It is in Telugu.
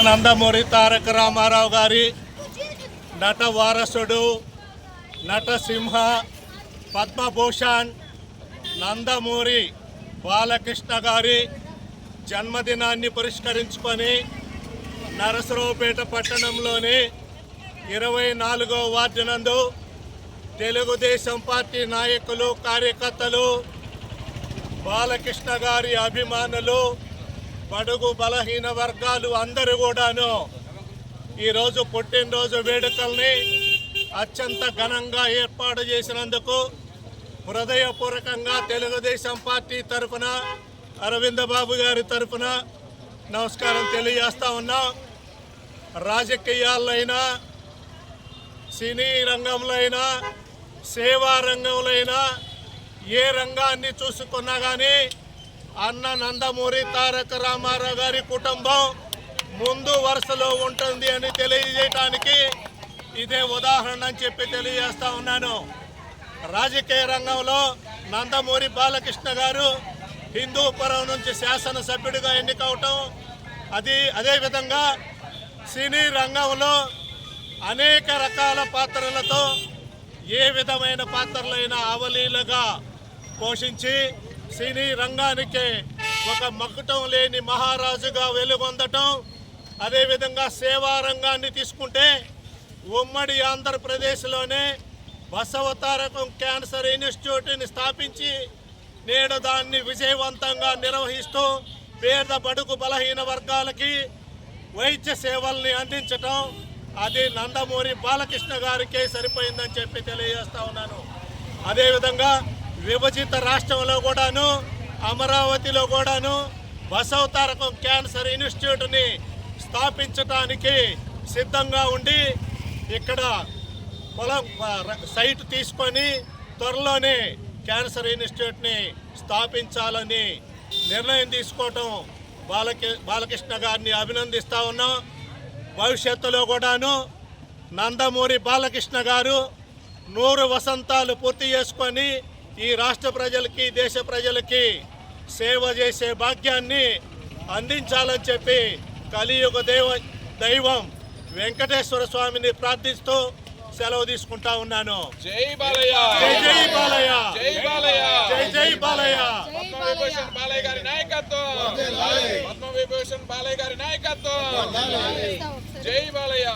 నందమూరి తారక రామారావు గారి నట వారసుడు నటసింహ పద్మభూషణ్ నందమూరి బాలకృష్ణ గారి జన్మదినాన్ని పురస్కరించుకొని నరసరావుపేట పట్టణంలోని ఇరవై నాలుగో వార్డు నందు తెలుగుదేశం పార్టీ నాయకులు కార్యకర్తలు బాలకృష్ణ గారి అభిమానులు బడుగు బలహీన వర్గాలు అందరూ కూడాను ఈరోజు పుట్టినరోజు వేడుకల్ని అత్యంత ఘనంగా ఏర్పాటు చేసినందుకు హృదయపూర్వకంగా తెలుగుదేశం పార్టీ తరఫున అరవింద బాబు గారి తరఫున నమస్కారం తెలియజేస్తా ఉన్నాం. రాజకీయాలైనా సినీ రంగంలో అయినా సేవా రంగంలో అయినా ఏ రంగాన్ని చూసుకున్నా కానీ అన్న నందమూరి తారక రామారావు గారి కుటుంబం ముందు వరుసలో ఉంటుంది అని తెలియజేయటానికి ఇదే ఉదాహరణ అని చెప్పి తెలియజేస్తా ఉన్నాను. రాజకీయ రంగంలో నందమూరి బాలకృష్ణ గారు హిందూపురం నుంచి శాసనసభ్యుడిగా ఎన్నికవటం అది అదేవిధంగా సినీ రంగంలో అనేక రకాల పాత్రలతో ఏ విధమైన పాత్రలైన అవలీలగా పోషించి సినీ రంగానికి ఒక మకుటం లేని మహారాజుగా వెలుగొందటం అదేవిధంగా సేవా రంగాన్ని తీసుకుంటే ఉమ్మడి ఆంధ్రప్రదేశ్లోనే బసవతారకం క్యాన్సర్ ఇన్స్టిట్యూట్ని స్థాపించి నేడు దాన్ని విజయవంతంగా నిర్వహిస్తూ పేద బడుగు బలహీన వర్గాలకి వైద్య సేవల్ని అందించటం అది నందమూరి బాలకృష్ణ గారికే సరిపోయిందని చెప్పి తెలియజేస్తా ఉన్నాను. అదేవిధంగా విభజిత రాష్ట్రంలో కూడాను అమరావతిలో కూడాను బసవతారకం క్యాన్సర్ ఇన్స్టిట్యూట్ని స్థాపించటానికి సిద్ధంగా ఉండి ఇక్కడ పొలం సైట్ తీసుకొని త్వరలోనే క్యాన్సర్ ఇన్స్టిట్యూట్ని స్థాపించాలని నిర్ణయం తీసుకోవటం బాలకి బాలకృష్ణ గారిని అభినందిస్తూ ఉన్నాం. భవిష్యత్తులో కూడాను నందమూరి బాలకృష్ణ గారు నూరు వసంతాలు పూర్తి చేసుకొని ఈ రాష్ట్ర ప్రజలకి దేశ ప్రజలకి సేవ చేసే భాగ్యాన్ని అందించాలని చెప్పి కలియుగ దేవ దైవం వెంకటేశ్వర స్వామిని ప్రార్థిస్తూ సెలవు తీసుకుంటా ఉన్నాను. జై బాలయ్య! జై జై బాలయ్య! జై బాలయ్య! జై జై బాలయ్య! పద్మ విభూషణ్ బాలయ్య! గారి నాయకత్వం! పద్మ విభూషణ్ బాలయ్య గారి నాయకత్వం! జై బాలయ్య!